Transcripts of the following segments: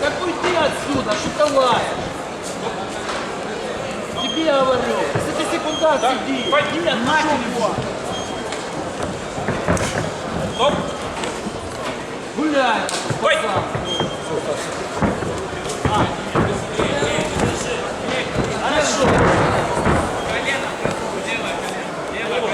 Так уйди отсюда, что ты лаешь? Тебе я говорю, если ты секундант сиди, нет, ничего. Стоп! Гуляй, Ой!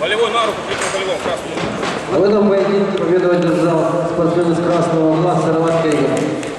Волевой на руку, крикнул волевой, красную. В этом поединке победу одержал спортсмен из красного угла Сыроват Игорь.